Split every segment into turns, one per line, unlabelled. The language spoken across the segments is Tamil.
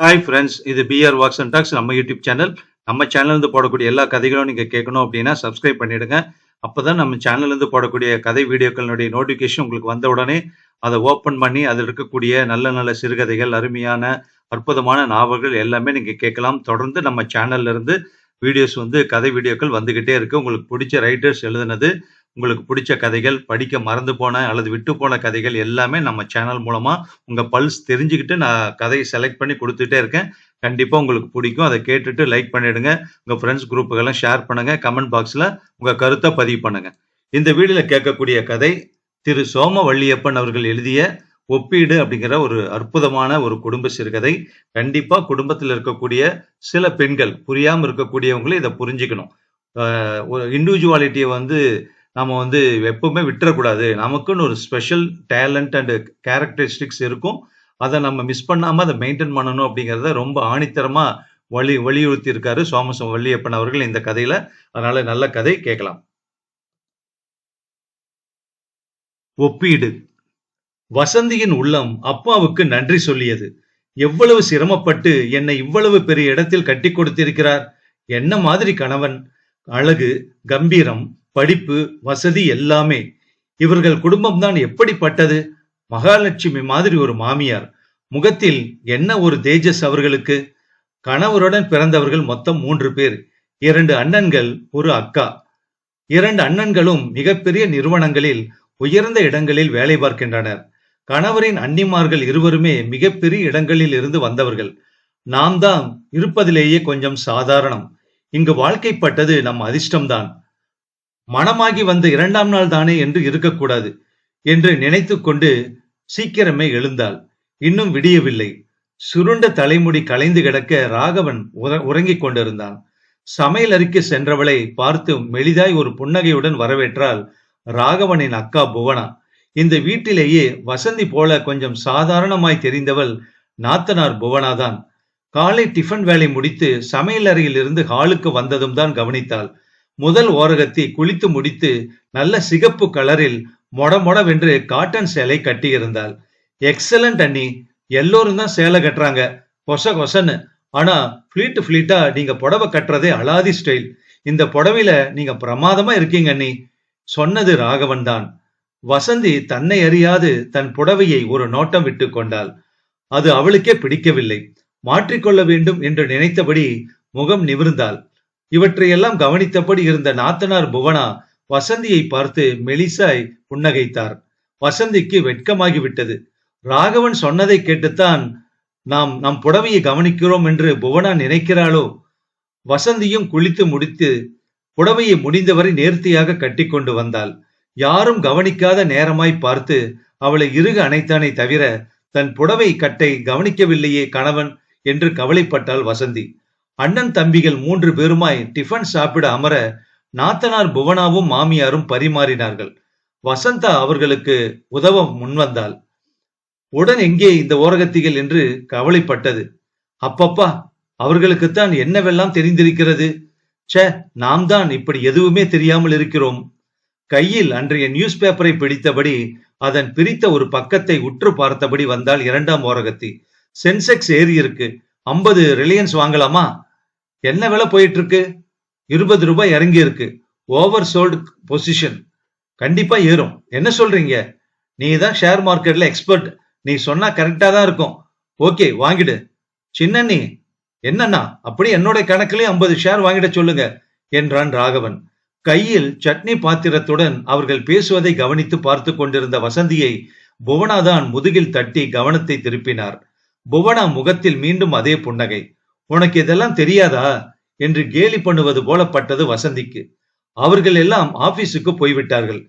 ஹாய் ஃப்ரெண்ட்ஸ் இது பிஆர் வாக்ஸ் அண்ட் டாக்ஸ் நம்ம யூடியூப் சேனல் நம்ம சேனல்லேருந்து போடக்கூடிய எல்லா கதைகளும் நீங்கள் கேட்கணும் அப்படின்னா சப்ஸ்கிரைப் பண்ணிவிடுங்க அப்போ தான் நம்ம சேனல்லேருந்து போடக்கூடிய கதை வீடியோக்களுடைய நோட்டிஃபிகேஷன் உங்களுக்கு வந்த உடனே அதை ஓப்பன் பண்ணி அதில் இருக்கக்கூடிய நல்ல நல்ல சிறுகதைகள் அருமையான அற்புதமான நாவல்கள் எல்லாமே நீங்கள் கேட்கலாம். தொடர்ந்து நம்ம சேனல்லேருந்து வீடியோஸ் வந்து கதை வீடியோக்கள் வந்துக்கிட்டே இருக்குது உங்களுக்கு பிடிச்ச ரைட்டர்ஸ் எழுதுனது உங்களுக்கு பிடிச்ச கதைகள் படிக்க மறந்து போன அல்லது விட்டு போன கதைகள் எல்லாமே நம்ம சேனல் மூலமா உங்க பல்ஸ் தெரிஞ்சுக்கிட்டு நான் கதையை செலக்ட் பண்ணி கொடுத்துட்டே இருக்கேன். கண்டிப்பா உங்களுக்கு பிடிக்கும். அதை கேட்டுட்டு லைக் பண்ணிடுங்க. உங்க ஃப்ரெண்ட்ஸ் குரூப்புக்கெல்லாம் ஷேர் பண்ணுங்க. கமெண்ட் பாக்ஸ்ல உங்க கருத்தை பதிவு பண்ணுங்க. இந்த வீடியோல கேட்கக்கூடிய கதை திரு சோம வள்ளியப்பன் அவர்கள் எழுதிய ஒப்பீடு அப்படிங்கிற ஒரு அற்புதமான ஒரு குடும்ப சிறுகதை. கண்டிப்பா குடும்பத்தில் இருக்கக்கூடிய சில பெண்கள் புரியாம இருக்கக்கூடியவங்களும் இதை புரிஞ்சுக்கணும். ஒரு இண்டிவிஜுவாலிட்டியை வந்து நம்ம வந்து எப்பவுமே விட்டுறக்கூடாது. நமக்குன்னு ஒரு ஸ்பெஷல் டேலண்ட் அண்ட் கேரக்டரிஸ்டிக்ஸ் இருக்கும். அதை நம்ம மிஸ் பண்ணாம அதை மெயின்டைன் பண்ணணும் அப்படிங்கிறத ரொம்ப ஆணித்தரமாக வலி வலியுறுத்தி இருக்காரு சோமசம் வள்ளியப்பன் அவர்கள் இந்த கதையில. அதனால நல்ல கதை கேட்கலாம். ஒப்பீடு. வசந்தியின் உள்ளம் அப்பாவுக்கு நன்றி சொல்லியது. எவ்வளவு சிரமப்பட்டு என்னை இவ்வளவு பெரிய இடத்தில் கட்டி கொடுத்திருக்கிறார். என்ன மாதிரி கணவன்? அழகு கம்பீரம் படிப்பு வசதி எல்லாமே. இவர்கள் குடும்பம் தான் எப்படிப்பட்டது? மகாலட்சுமி மாதிரி ஒரு மாமியார். முகத்தில் என்ன ஒரு தேஜஸ் அவர்களுக்கு? கணவருடன் பிறந்தவர்கள் மொத்தம் மூன்று பேர். இரண்டு அண்ணன்கள் ஒரு அக்கா. இரண்டு அண்ணன்களும் மிகப்பெரிய நிறுவனங்களில் உயர்ந்த இடங்களில் வேலை பார்க்கின்றனர். கணவரின் அன்னிமார்கள் இருவருமே மிகப்பெரிய இடங்களில் இருந்து வந்தவர்கள். நாம் தான் இருப்பதிலேயே கொஞ்சம் சாதாரணம். இங்கு வாழ்க்கைப்பட்டது நம் அதிர்ஷ்டம்தான். மனமாகி வந்த இரண்டாம் நாள் தானே என்று இருக்கக்கூடாது என்று நினைத்து கொண்டு சீக்கிரமே எழுந்தாள். இன்னும் விடியவில்லை. சுருண்ட தலைமுடி கலைந்து கிடக்க ராகவன் உற- உறங்கிக் கொண்டிருந்தான். சமையல் அறைக்கு சென்றவளை பார்த்து மெலிதாய் ஒரு புன்னகையுடன் வரவேற்றால் ராகவனின் அக்கா புவனா. இந்த வீட்டிலேயே வசந்தி போல கொஞ்சம் சாதாரணமாய் தெரிந்தவள் நாத்தனார் புவனாதான். காலை டிஃபன் வேலை முடித்து சமையல் அறையில் இருந்து ஹாலுக்கு வந்ததும் தான் கவனித்தாள். முதல் ஓரகத்தி குளித்து முடித்து நல்ல சிகப்பு கலரில் மொட மொடவென்று காட்டன் சேலை கட்டியிருந்தாள். எக்ஸலண்ட் அண்ணி. எல்லோரும் தான் சேலை கட்டுறாங்க. கொச கொசன்னு. ஆனா ஃபிளீட் ஃபிளீட்டா நீங்க புடவை கட்டுறதே அலாதி ஸ்டைல் இந்த புடவையில நீங்க பிரமாதமா இருக்கீங்க அண்ணி. சொன்னது ராகவன் தான். வசந்தி தன்னை அறியாது தன் புடவையை ஒரு நோட்டம் விட்டு கொண்டாள். அது அவளுக்கே பிடிக்கவில்லை. மாற்றிக்கொள்ள வேண்டும் என்று நினைத்தபடி முகம் நிமிர்ந்தாள். இவற்றையெல்லாம் கவனித்தபடி இருந்த நாத்தனார் புவனா வசந்தியை பார்த்து மெலிசாய் புன்னகைத்தார். வசந்திக்கு வெட்கமாகிவிட்டது. ராகவன் சொன்னதை கேட்டுத்தான் நாம் நம் புடவையை கவனிக்கிறோம் என்று புவனா நினைக்கிறாளோ? வசந்தியும் குளித்து முடித்து புடவையை முடிந்தவரை நேர்த்தியாக கட்டி கொண்டு வந்தாள். யாரும் கவனிக்காத நேரமாய் பார்த்து அவளை இறுக அணைத்தானே தவிர தன் புடவை கட்டை கவனிக்கவில்லையே கணவன் என்று கவலைப்பட்டாள் வசந்தி. அண்ணன் தம்பிகள் மூன்று பேருமாய் டிஃபன் சாப்பிட அமர நாத்தனார் புவனாவும் மாமியாரும் பரிமாறினார்கள். வசந்தா அவர்களுக்கு உதவ முன்வந்தாள். உடன் எங்கே இந்த ஓரகத்திகள் என்று கவலைப்பட்டது. அப்பப்பா அவர்களுக்குத்தான் என்னவெல்லாம் தெரிந்திருக்கிறது? ச நாம் தான் இப்படி எதுவுமே தெரியாமல் இருக்கிறோம். கையில் அன்றைய நியூஸ் பேப்பரை பிடித்தபடி அதன் பிரித்த ஒரு பக்கத்தை உற்று பார்த்தபடி வந்தால் இரண்டாம் ஓரகத்தி. சென்செக்ஸ் ஏறி இருக்கு. ஐம்பது ரிலையன்ஸ் வாங்கலாமா? என்ன விலை போயிட்டு இருக்கு இருபது ரூபாய் இறங்கி இருக்கு ஓவர் சோல்டு பொசிஷன் கண்டிப்பா ஏறும். என்ன சொல்றீங்க? நீ தான் ஷேர் மார்க்கெட்ல எக்ஸ்பர்ட் நீ சொன்னா கரெக்டா தான் இருக்கும். ஓகே வாங்கிடு. சின்னண்ணி என்னண்ணா? அப்படி என்னோட கணக்குலயே ஐம்பது ஷேர் வாங்கிட சொல்லுங்க என்றான் ராகவன். கையில் சட்னி பாத்திரத்துடன் அவர்கள் பேசுவதை கவனித்து பார்த்து கொண்டிருந்த வசந்தியை புவனாதான் முதுகில் தட்டி கவனத்தை திருப்பினார். புவனா முகத்தில் மீண்டும் அதே புன்னகை. உனக்கு இதெல்லாம் தெரியாதா? என்று கேலி பண்ணுவது போலப்பட்டது வசந்திக்கு. அவர்கள் எல்லாம் ஆபீஸுக்கு போய்விட்டார்கள்.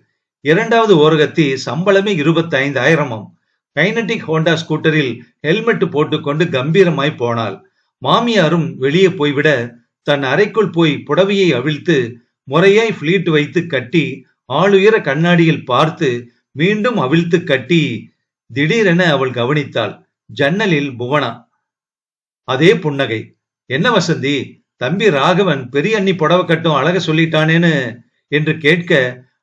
இரண்டாவது ஓரகத்தி சம்பளமே இருபத்தி ஐந்து ஆயிரமாம் கைனடிக் ஹோண்டா ஸ்கூட்டரில் ஹெல்மெட் போட்டுக்கொண்டு கம்பீரமாய் போனாள். மாமியாரும் வெளியே போய்விட தன் அறைக்குள் போய் புடவையை அவிழ்த்து முறையாய் ஃபிளீட் வைத்து கட்டி ஆளுயர கண்ணாடியில் பார்த்து மீண்டும் அவிழ்த்து கட்டி திடீரென அவள் கவனித்தாள். ஜன்னலில் புவனா. அதே புன்னகை. என்ன வசந்தி தம்பி ராகவன் பெரிய அண்ணி புடவை கட்டும் அழக சொல்லிட்டானேன்னு? என்று கேட்க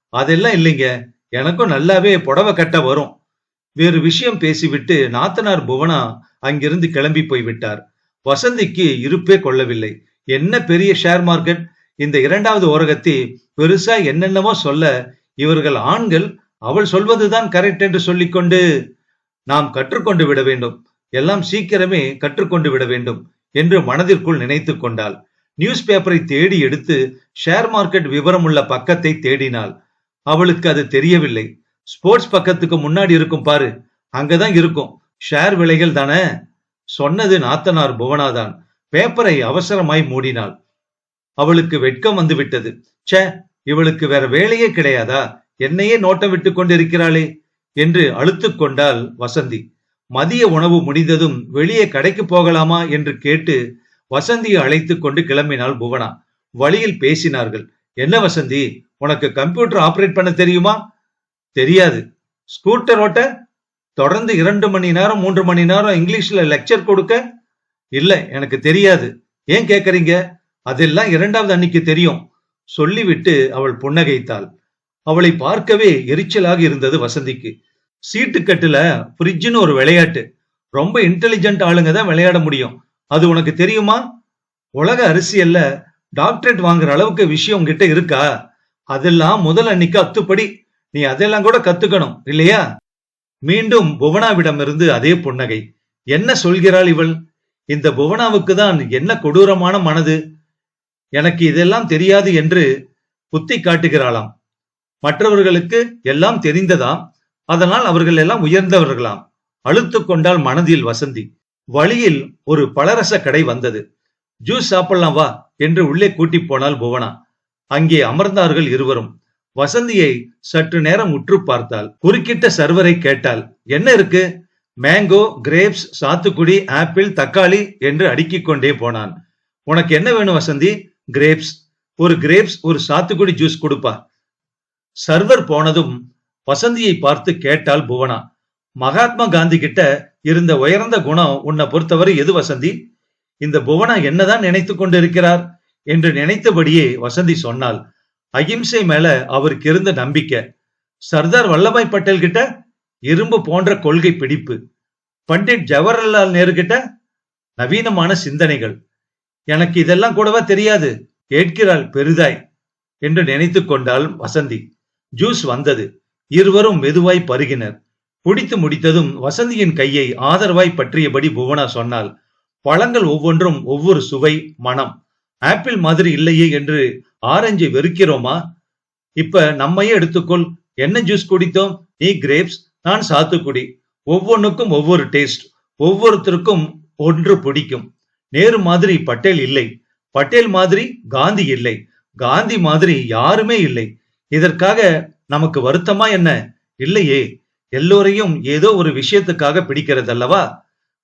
அதெல்லாம் இல்லைங்க. எனக்கும் நல்லாவே புடவை கட்ட வரும். வேறு விஷயம் பேசிவிட்டு நாத்தனார் புவனா அங்கிருந்து கிளம்பி போய்விட்டார் வசந்திக்கு இருப்பே கொள்ளவில்லை. என்ன பெரிய ஷேர் மார்க்கெட்? இந்த இரண்டாவது ஓரகத்தி பெருசா என்னென்னமோ சொல்ல இவர்கள் ஆண்கள் அவள் சொல்வதுதான் கரெக்ட் என்று சொல்லிக்கொண்டு நாம் கற்றுக்கொண்டு விட வேண்டும். எல்லாம் சீக்கிரமே கற்றுக்கொண்டு விட வேண்டும் என்று மனதிற்குள் நினைத்து கொண்டாள். நியூஸ் பேப்பரை தேடி எடுத்து ஷேர் மார்க்கெட் விவரம் உள்ள பக்கத்தை தேடினாள். அவளுக்கு அது தெரியவில்லை. ஸ்போர்ட்ஸ் பக்கத்துக்கு முன்னாடி இருக்கும் பாரு அங்கதான் இருக்கும். ஷேர் விலைகள் தானே? சொன்னது நாத்தனார் புவனாதான். பேப்பரை அவசரமாய் மூடினாள். அவளுக்கு வெட்கம் வந்து விட்டது ச்சே இவளுக்கு வேற வேலையே கிடையாதா? என்னையே நோட்டம் விட்டு கொண்டிருக்கிறாளே என்று அழுத்து கொண்டாள் வசந்தி. மதிய உணவு முடிந்ததும் வெளியே கடைக்கு போகலாமா என்று கேட்டு வசந்தியை அழைத்து கொண்டு கிளம்பினாள் புவனா. வழியில் பேசினார்கள். என்ன வசந்தி உனக்கு கம்ப்யூட்டர் ஆபரேட் பண்ண தெரியுமா? தெரியாது. ஸ்கூட்டர் ஓட்ட? தொடர்ந்து இரண்டு மணி நேரம் மூன்று மணி நேரம் இங்கிலீஷ்ல லெக்சர் கொடுக்க? இல்ல எனக்கு தெரியாது. ஏன் கேக்குறீங்க அதெல்லாம் இரண்டாவது அன்னைக்கு தெரியும். சொல்லிவிட்டு அவள் புன்னகைத்தாள். அவளை பார்க்கவே எரிச்சலாக இருந்தது வசந்திக்கு. சீட்டு கட்டுல ஃப்ரிட்ஜ்னு ஒரு விளையாட்டு. ரொம்ப இன்டெலிஜென்ட் ஆளுங்க தான் விளையாட முடியும். அது உனக்கு தெரியுமா? உலக அரசியல்ல டாக்டரேட் வாங்குற அளவுக்கு விஷயம் உங்ககிட்ட இருக்கா? அதெல்லாம் முதல் அன்னைக்கு அத்துப்படி நீ அதெல்லாம் கூட கத்துக்கணும் இல்லையா? மீண்டும் புவனாவிடமிருந்து அதே புன்னகை. என்ன சொல்கிறாள் இவள்? இந்த புவனாவுக்கு தான் என்ன கொடூரமான மனது? எனக்கு இதெல்லாம் தெரியாது என்று புத்தி காட்டுகிறாளாம். மற்றவர்களுக்கு எல்லாம் தெரிந்ததாம். அதனால் அவர்கள் எல்லாம் உயர்ந்தவர்களாம். அழுத்து கொண்டால் மனதில் வசந்தி. வழியில் ஒரு பலரச கடை வந்தது. ஜூஸ் சாப்பிடலாம் வா என்று உள்ளே கூட்டி போனால் புவனா. அங்கே அமர்ந்தார்கள் இருவரும். வசந்தியை சற்று நேரம் உற்று பார்த்தாள். குறுக்கிட்ட சர்வரை கேட்டாள். என்ன இருக்கு? மேங்கோ கிரேப்ஸ் சாத்துக்குடி ஆப்பிள் தக்காளி என்று அடுக்கிக் கொண்டே போனான். உனக்கு என்ன வேணும் வசந்தி? கிரேப்ஸ் ஒரு கிரேப்ஸ் ஒரு சாத்துக்குடி ஜூஸ் கொடுப்பா. சர்வர் போனதும் வசந்தியை பார்த்து கேட்டாள் புவனா. மகாத்மா காந்தி கிட்ட இருந்த உயர்ந்த குணம் உன்னை பொறுத்தவரை எது வசந்தி? இந்த புவனா என்னதான் நினைத்து கொண்டிருக்கிறார் என்று நினைத்தபடியே வசந்தி சொன்னாள். அகிம்சை மேல அவருக்கு இருந்த நம்பிக்கை. சர்தார் வல்லபாய் பட்டேல் கிட்ட இரும்பு போன்ற கொள்கை பிடிப்பு. பண்டிட் ஜவஹர்லால் நேரு கிட்ட நவீனமான சிந்தனைகள். எனக்கு இதெல்லாம் கூடவா தெரியாது கேட்கிறாள் பெரிதாய் என்று நினைத்து கொண்டாள் வசந்தி. ஜூஸ் வந்தது. இருவரும் மெதுவாய் பருகினர். குடித்து முடித்ததும் வசந்தியின் கையை ஆதரவாய் பற்றியபடி புவனா சொன்னாள் பழங்கள் ஒவ்வொன்றும் ஒவ்வொரு சுவை மனம் ஆப்பிள் மாதிரி இல்லையே என்று ஆரஞ்சை வெறுக்கிறோமா? இப்ப நம்மையே எடுத்துக்கொள். என்ன ஜூஸ் குடித்தோம்? நீ கிரேப்ஸ் நான் சாத்துக்குடி. ஒவ்வொன்றுக்கும் ஒவ்வொரு டேஸ்ட். ஒவ்வொருத்தருக்கும் ஒன்று பிடிக்கும். நேரு மாதிரி பட்டேல் இல்லை. பட்டேல் மாதிரி காந்தி இல்லை. காந்தி மாதிரி யாருமே இல்லை. இதற்காக நமக்கு வருத்தமா என்ன? இல்லையே. எல்லோரையும் ஏதோ ஒரு விஷயத்துக்காக பிடிக்கிறது அல்லவா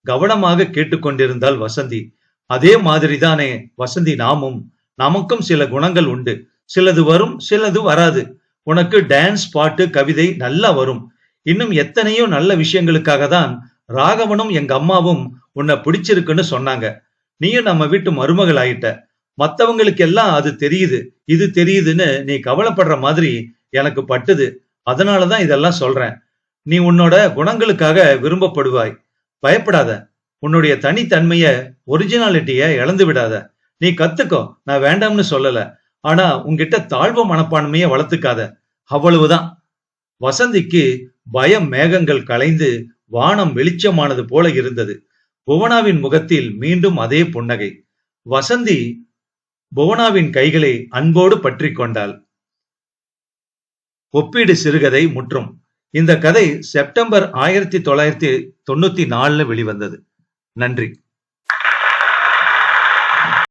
கவனமாக கேட்டுக்கொண்டிருந்தாள் வசந்தி. அதே மாதிரிதானே வசந்தி நாமும். நமக்கும் சில குணங்கள் உண்டு. சிலது வரும் சிலது வராது. உனக்கு டான்ஸ் பாட்டு கவிதை நல்லா வரும். இன்னும் எத்தனையோ நல்ல விஷயங்களுக்காக தான் ராகவனும் எங்க அம்மாவும் உன்னை பிடிச்சிருக்குன்னு சொன்னாங்க. நீயும் நம்ம வீட்டு மருமகள் ஆயிட்ட மத்தவங்களுக்கு எல்லாம் அது தெரியுது. இது தெரியுதுன்னு நீ கவலைப்படுற மாதிரி எனக்கு பட்டுது. அதனாலதான் இதெல்லாம் சொல்றேன். நீ உன்னோட குணங்களுக்காக விரும்பப்படுவாய். பயப்படாத. உன்னுடைய தனித்தன்மைய ஒரிஜினாலிட்டிய இழந்து விடாத. நீ கத்துக்கோ. நான் வேண்டாம்னு சொல்லல. ஆனா உன்கிட்ட தாழ்வு மனப்பான்மைய வளர்த்துக்காத. அவ்வளவுதான். வசந்திக்கு பயம் மேகங்கள் கலைந்து வானம் வெளிச்சமானது போல இருந்தது. புவனாவின் முகத்தில் மீண்டும் அதே புன்னகை. வசந்தி புவனாவின் கைகளை அன்போடு பற்றி கொண்டாள். ஒப்பீடு சிறுகதை முற்றும். இந்த கதை செப்டம்பர் ஆயிரத்தி தொள்ளாயிரத்தி தொண்ணூத்தி நாலுல வெளிவந்தது. நன்றி.